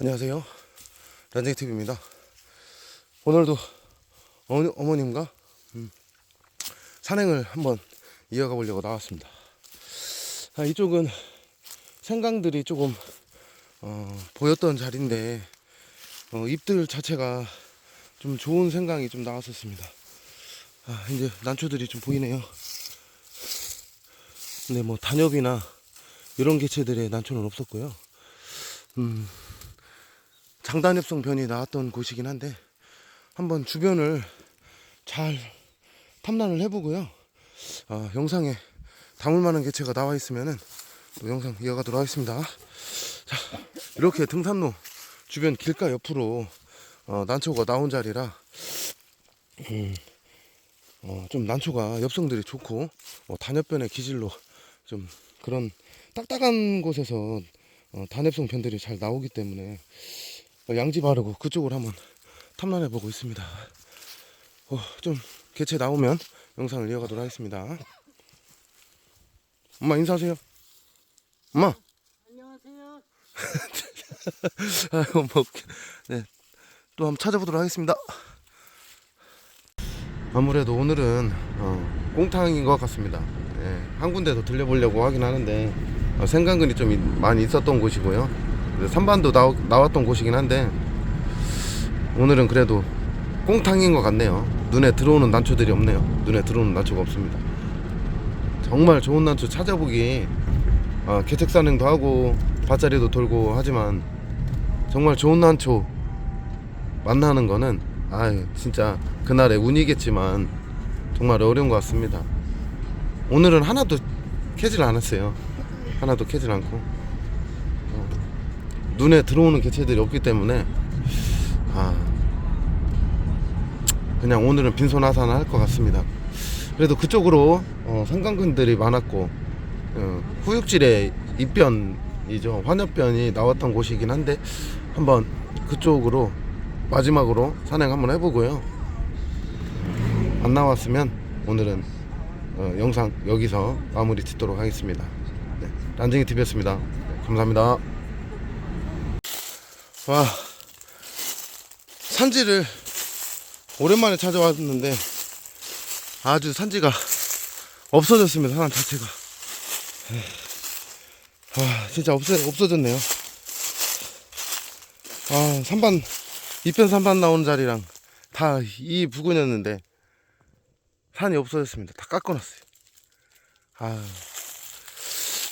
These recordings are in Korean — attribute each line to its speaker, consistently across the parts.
Speaker 1: 안녕하세요. 란쟁TV입니다. 오늘도 어머니, 어머 님과 음, 산행을 한번 이어가 보려고 나왔습니다. 아, 이쪽은 생강들이 조금 어, 보였던 자리인데 어, 잎들 자체가 좀 좋은 생강이 좀 나왔었습니다. 아, 이제 난초들이 좀 보이네요. 근데 뭐 단엽이나 이런 개체들의 난초는 없었고요. 음, 장단엽성 변이 나왔던 곳이긴 한데 한번 주변을 잘 탐란을 해보고요. 아, 영상에 담을 만한 개체가 나와 있으면은 또 영상 이어가도록 하겠습니다. 자, 이렇게 등산로 주변 길가 옆으로 어, 난초가 나온 자리라 음, 어, 좀 난초가 엽성들이 좋고 뭐 단엽변의 기질로 좀 그런 딱딱한 곳에서 어, 단엽성 변들이 잘 나오기 때문에 어, 양지 바르고 그쪽으로 한번 탐란해 보고 있습니다. 어, 좀 개체 나오면 영상을 이어가도록 하겠습니다. 엄마 인사하세요. 엄마.
Speaker 2: 안녕하세요.
Speaker 1: 아이고 뭐 네. 또 한번 찾아보도록 하겠습니다. 아무래도 오늘은 어, 꽁탕인 것 같습니다. 예, 한 군데 더 들려보려고 하긴 하는데 어, 생강근이 좀 이- 많이 있었던 곳이고요. 그래서 산반도 나, 나왔던 곳이긴 한데 오늘은 그래도 꽁탕인 것 같네요. 눈에 들어오는 난초들이 없네요. 눈에 들어오는 난초가 없습니다. 정말 좋은 난초 찾아보기 아, 개책 산행도 하고 밭자리도 돌고 하지만 정말 좋은 난초 만나는 거는 아 진짜 그날의 운이겠지만 정말 어려운 것 같습니다. 오늘은 하나도 캐질 않았어요. 하나도 캐질 않고 어, 눈에 들어오는 개체들이 없기 때문에 아 그냥 오늘은 빈손 하산 할것 같습니다. 그래도 그쪽으로 어, 상강근들이 많았고 어, 후육질의 입변이죠. 환엽변이 나왔던 곳이긴 한데 한번 그쪽으로 마지막으로 산행 한번 해보고요. 안 나왔으면 오늘은 어, 영상 여기서 마무리 짓도록 하겠습니다. 네, 란쟁이 TV였습니다. 네, 감사합니다 와 산지를 오랜만에 찾아왔는데 아주 산지가 없어졌습니다 산 자체가. 아 진짜 없어, 없어졌네요. 아 3반 2편 3반 나오는 자리랑 다 이 부근이었는데 산이 없어졌습니다. 다 깎아놨어요.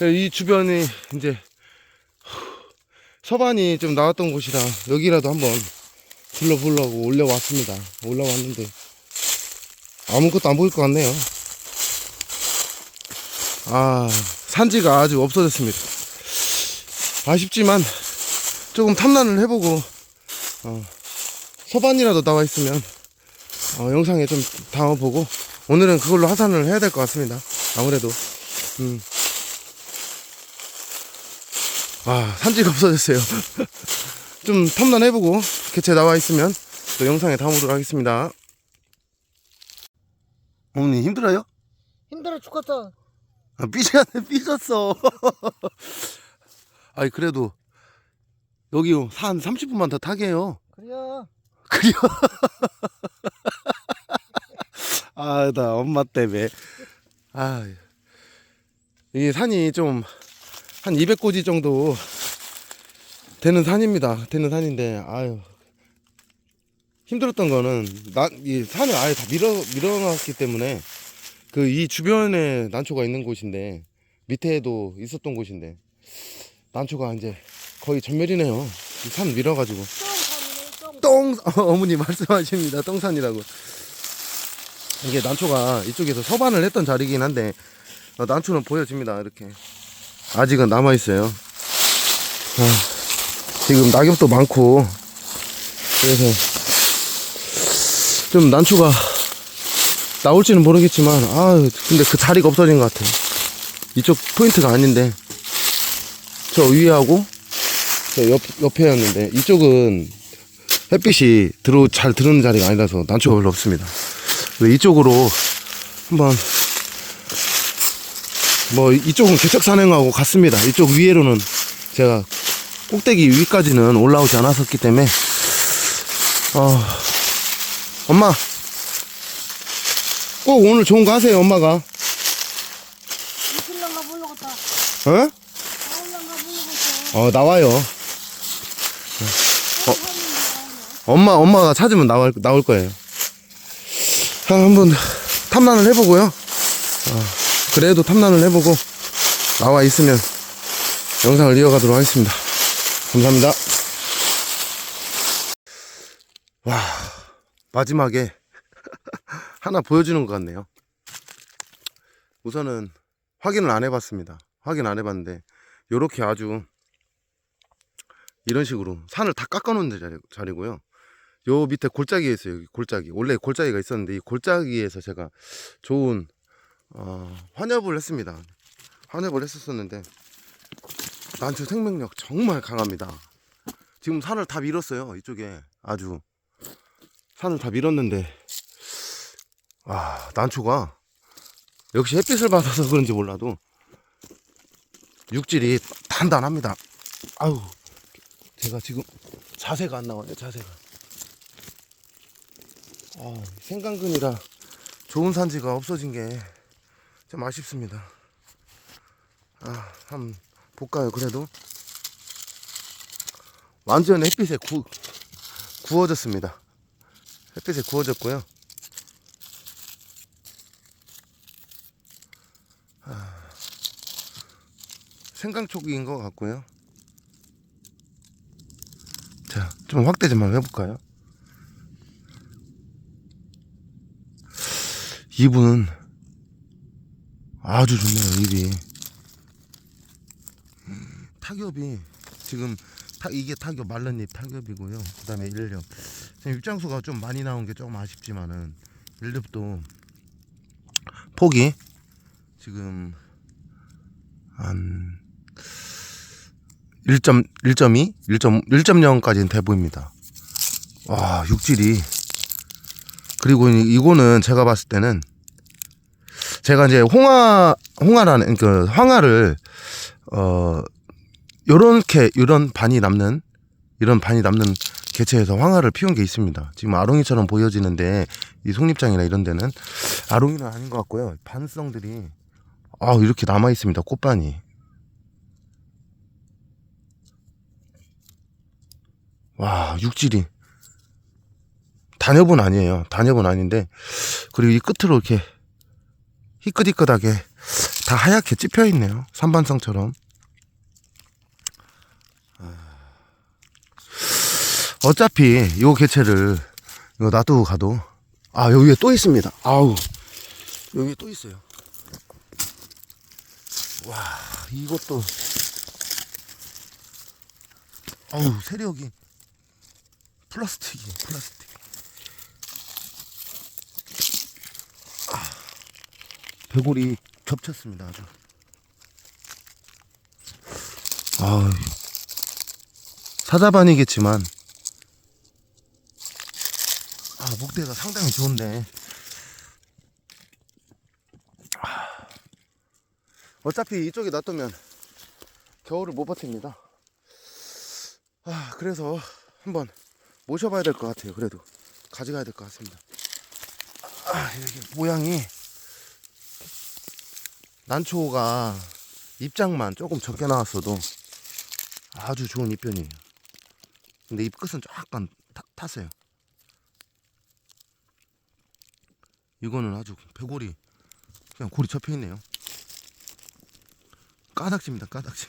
Speaker 1: 아이 주변이 이제 서반이 좀 나왔던 곳이라 여기라도 한번 둘러보려고 올려왔습니다. 올라왔는데 아무것도 안 보일 것 같네요. 아 산지가 아주 없어졌습니다. 아쉽지만 조금 탐란을 해보고 어, 서반이라도 나와 있으면 어, 영상에 좀 담아보고 오늘은 그걸로 하산을 해야 될 것 같습니다. 아무래도 음. 아 산지가 없어졌어요 좀 탐란해보고 개체 나와 있으면 또 영상에 담아보도록 하겠습니다 어머니 힘들어요?
Speaker 2: 힘들어 죽겠어.
Speaker 1: 아, 삐졌네, 삐졌어. 아니, 그래도, 여기 한 30분만 더 타게요.
Speaker 2: 그래요.
Speaker 1: 그래요? 아, 나 엄마 때문에. 아, 이 산이 좀, 한 200고지 정도 되는 산입니다. 되는 산인데, 아유. 힘들었던 거는, 나, 이 산을 아예 다 밀어, 밀어놨기 때문에, 그 이 주변에 난초가 있는 곳인데, 밑에도 있었던 곳인데, 난초가 이제 거의 전멸이네요. 이산 밀어가지고. 똥똥 어, 어머니 말씀하십니다 똥산이라고 이게 난초가 이쪽에서 서반을 했던 자리긴 한데 어, 난초는 보여집니다 이렇게 아직은 남아 있어요 지금 낙엽도 많고 그래서 좀 난초가 나올지는 모르겠지만 아 근데 그 자리가 없어진 것 같아요 이쪽 포인트가 아닌데 저 위하고 저 옆, 옆에였는데 이쪽은 햇빛이 들어 잘 들어오는 자리가 아니라서 난초가 별로 없습니다. 이쪽으로 한번 뭐 이쪽은 개척 산행하고 갔습니다. 이쪽 위에로는 제가 꼭대기 위까지는 올라오지 않았었기 때문에 어, 엄마. 꼭 오늘 좋은 거 하세요 엄마가. 어? 어 나와요. 엄마 엄마가 찾으면 나올 나올 거예요. 자, 한번 탐란을 해보고요. 어, 그래도 탐란을 해보고 나와 있으면 영상을 이어가도록 하겠습니다 감사합니다 와 마지막에 하나 보여주는 것 같네요 우선은 확인을 안 해봤습니다 확인 안 해봤는데 요렇게 아주 이런 식으로 산을 다 깎아놓은 자리, 자리고요. 요 밑에 골짜기에 있어요. 골짜기. 원래 골짜기가 있었는데 이 골짜기에서 제가 좋은 어, 환엽을 했습니다. 환엽을 했었었는데 난초 생명력 정말 강합니다. 지금 산을 다 밀었어요. 이쪽에 아주 산을 다 밀었는데 아 난초가 역시 햇빛을 받아서 그런지 몰라도 육질이 단단합니다. 아유 제가 지금 자세가 안 나와요 자세가 아, 생강근이라 좋은 산지가 없어진 게 좀 아쉽습니다. 아 한번 볼까요 그래도? 완전 햇빛에 구, 구워졌습니다. 햇빛에 구워졌고요. 아, 생강초기인 것 같고요. 자, 좀 확대 좀 한번 해볼까요? 입은 아주 좋네요, 입이. 타겹이 지금 타, 이게 타겹 말른 잎 타겹이고요. 그 다음에 일렵. 지금 입장수가 좀 많이 나온 게 조금 아쉽지만은 일렵도 폭이 지금 한 1.1.2, 1.0, 1.0까지는 돼 보입니다. 와, 육질이. 그리고 이- 이거는 제가 봤을 때는 제가 이제 홍화, 홍화라는, 그, 황화를, 어, 요렇게, 요런 반이 남는, 이런 반이 남는 개체에서 황화를 피운 게 있습니다. 지금 아롱이처럼 보여지는데, 이 속립장이나 이런 데는 아롱이는 아닌 것 같고요. 반성들이, 아, 이렇게 남아 있습니다. 꽃반이. 와 육질이 단엽은 아니에요 단엽은 아닌데 그리고 이 끝으로 이렇게 희끗희끗하게 다 하얗게 찝혀 있네요 산반성처럼 아. 어차피 이 개체를 이거 놔두고 가도 아 여기 위에 또 있습니다 아우 여기 또 있어요 와 이것도 아우 세력이 플라스틱이에요, 플라스틱. 배골이 겹쳤습니다, 아주. 아, 사자반이겠지만, 아, 목대가 상당히 좋은데, 아, 어차피 이쪽에 놔두면 겨울을 못 버팁니다. 아, 그래서 한번 모셔봐야 될 것 같아요. 그래도 가져가야 될 것 같습니다. 아, 모양이 난초가 입장만 조금 적게 나왔어도 아주 좋은 잎변이에요. 근데 잎 끝은 약간 타, 탔어요. 이거는 아주 배골이 그냥 골이 접혀 있네요. 까닥지입니다. 까닥지.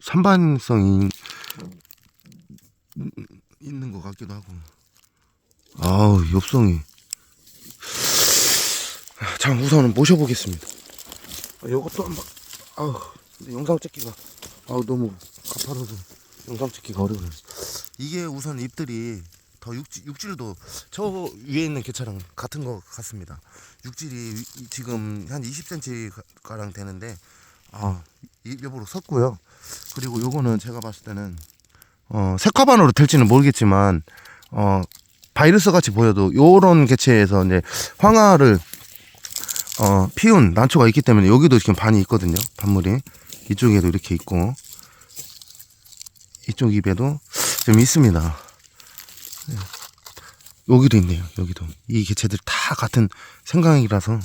Speaker 1: 산반성이 있는 것 같기도 하고. 아우, 엽성이. 자, 우선은 모셔보겠습니다. 아, 요것도 한번, 아우, 영상 찍기가, 아우, 너무 가파라서 영상 찍기가 어려워요. 이게 우선 잎들이 더 육질, 육질도 저 위에 있는 개차랑 같은 것 같습니다. 육질이 위- 지금 한 20cm 가량 되는데, 아, 이- 일부러 섰고요. 그리고 요거는 제가 봤을 때는 어, 색화반으로 될지는 모르겠지만 어, 바이러스 같이 보여도 요런 개체에서 이제 황화를 어, 피운 난초가 있기 때문에 여기도 지금 반이 있거든요. 반물이 이쪽에도 이렇게 있고 이쪽 입에도 좀 있습니다. 네. 여기도 있네요. 여기도 이 개체들 다 같은 생강이라서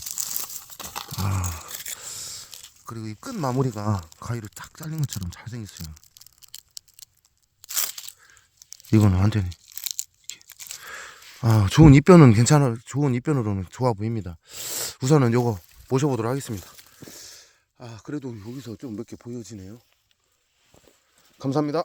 Speaker 1: 아 그리고 이 끝 마무리가 가위로 딱 잘린 것처럼 잘 생겼어요. 이거는 완전히. 아 좋은 입변은 괜찮아 좋은 입변으로는 좋아 보입니다. 우선은 요거 모셔보도록 하겠습니다. 아 그래도 여기서 좀 몇 개 보여지네요. 감사합니다.